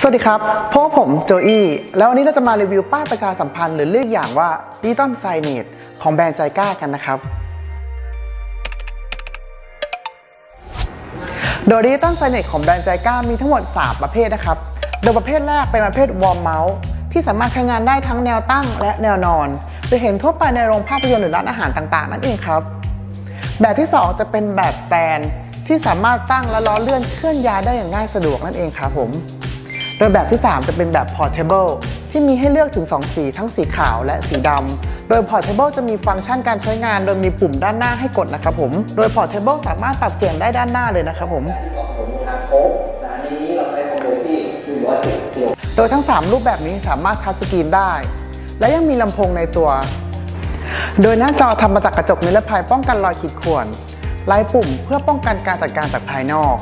สวัสดีครับพบกับผมโจอี้แล้ววันนี้เราจะมารีวิวป้ายประชาสัมพันธ์หรือเรียกอย่างว่าดิจิตอลไซเนตของแบรนด์ใจกล้ากันนะครับ โดยดิจิตอลไซเนตของแบรนด์ใจกล้ามีทั้งหมด 3 ประเภทนะครับ โดยประเภทแรกเป็นประเภทวอร์มเมาส์ที่สามารถใช้งานได้ทั้งแนวตั้งและแนวนอนจะเห็นทั่วไปในโรงภาพยนตร์หรือร้านอาหารต่างๆ นั่นเองครับ แบบที่ 2 จะเป็นแบบสแตนที่สามารถตั้งและล้อเลื่อนเคลื่อนย้ายได้อย่างง่ายสะดวกนั่นเองครับผม ดยแบบที่ 3 จะเป็นแบบ portable ที่มีให้เลือกถึง 2 สีทั้งสีขาวและสีดำ โดย portable จะมีฟังก์ชันการใช้งาน โดยมีปุ่มด้านหน้าให้กดนะครับผม โดย portable สามารถปรับเสียงได้ด้านหน้าเลยนะครับผมของผมทางโค้กนะในนี้เราใช้ความเร็วที่110กิโลโดยทั้ง 3 รูปแบบนี้สามารถทัชสกรีนได้ และยังมีลำโพงในตัว โดยหน้าจอทำมาจากกระจกนิรภัยป้องกันรอยขีดข่วนลายปุ่มเพื่อป้องกันการจัดการจากภายนอก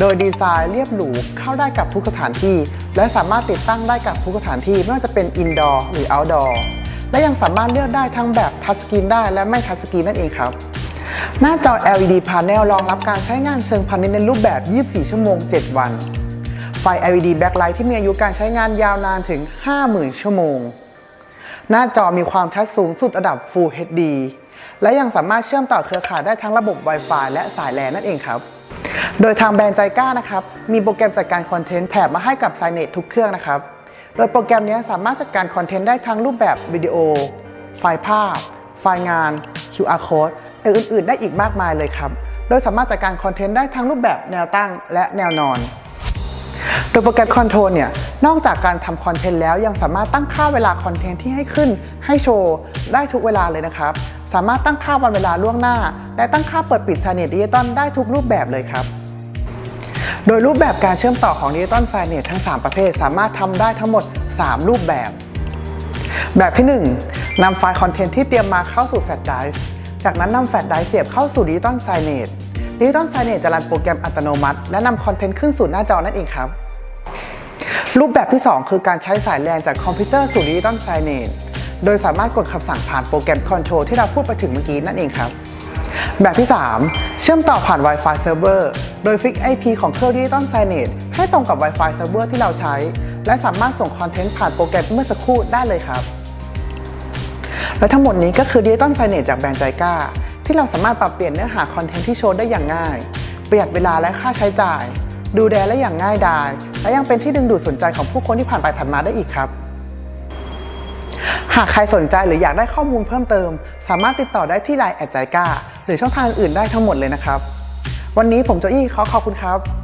โดยดีไซน์เรียบหรูเข้าได้กับทุกสถานที่ และสามารถติดตั้งได้กับทุกสถานที่ไม่ว่าจะเป็นอินดอร์หรือเอาท์ดอร์และยังสามารถเลือกได้ทั้งแบบทัชสกรีนได้และไม่ทัชสกรีนนั่นเองครับ หน้าจอ LED Panel รองรับการใช้งานเชิงพาณิชย์ในรูปแบบ 24 ชั่วโมง 7 วัน ไฟ LED Backlight ที่มีอายุการใช้งานยาวนานถึง 50,000 ชั่วโมง หน้าจอมีความชัดสูงสุดระดับ Full HD และยังสามารถเชื่อมต่อเครือข่ายได้ทั้งระบบ Wi-Fi และสายแลนนั่นเองครับ โดยทางแบรนด์ใจกล้านะครับ มีโปรแกรมจัดการคอนเทนต์แถบมาให้กับ s i g n e t ทุกเครื่องนะครับ โดยโปรแกรมนี้สามารถจัดการคอนเทนต์ได้ทั้งรูปแบบวิดีโอ ไฟล์ภาพ ไฟล์งาน QR code และอื่น ๆ ได้อีกมากมายเลยครับ โดยสามารถจัดการคอนเทนต์ได้ทั้งรูปแบบแนวตั้งและแนวนอน โดยโปรแกรมคอนโทรลเนี่ย นอกจากการทำคอนเทนต์แล้วยังสามารถตั้งค่าเวลาคอนเทนต์ที่ให้ขึ้นให้โชว์ได้ทุกเวลาเลยนะครับ สามารถตั้งค่าวันเวลาล่วงหน้า และตั้งค่าเปิดปิดไซเนตดิจิตอลได้ทุกรูปแบบเลยครับ โดยรูปแบบการเชื่อมต่อของดิจิตอลไซเนตทั้ง 3 ประเภท สามารถทำได้ทั้งหมด 3 รูปแบบ แบบที่1นำไฟล์คอนเทนต์ที่เตรียมมาเข้าสู่แฟลชไดรฟ์จากนั้นนำแฟลชไดรฟ์เสียบเข้าสู่ดิจิตอลไซเนตดิจิตอลไซเนตจะรันโปรแกรมอัตโนมัติ และนำคอนเทนต์ขึ้นสู่หน้าจอนั่นเองครับ รูปแบบที่ 2 คือการใช้สายแลนจากคอมพิวเตอร์สู่ดิจิตอลไซเนต โดยสามารถกดคำสั่งผ่านโปรแกรมคอนโทรลที่เราพูดไปถึงเมื่อกี้นั่นเองครับ แบบที่ 3 เชื่อมต่อผ่าน Wi-Fi Server โดยฟิก IP ของเครื่องดิจิตอลไซเนตให้ตรงกับ Wi-Fi Server ที่เราใช้ และสามารถส่งคอนเทนต์ผ่านโปรแกรมเมื่อสักครู่ได้เลยครับ และทั้งหมดนี้ก็คือดิจิตอลไซเนตจากแบรนด์ใจก้าที่เราสามารถปรับเปลี่ยนเนื้อหาคอนเทนต์ที่โชว์ได้อย่างง่าย ประหยัดเวลาและค่าใช้จ่าย ดูแลและอย่างง่ายดาย และยังเป็นที่ดึงดูดสนใจของผู้คนที่ผ่านไปผ่านมาได้อีกครับ หากใครสนใจหรืออยากได้ข้อมูลเพิ่มเติม สามารถติดต่อได้ที่ไลน์แอดใจกล้าหรือช่องทางอื่นได้ทั้งหมดเลยนะครับ วันนี้ผมโจอี้ขอขอบคุณครับ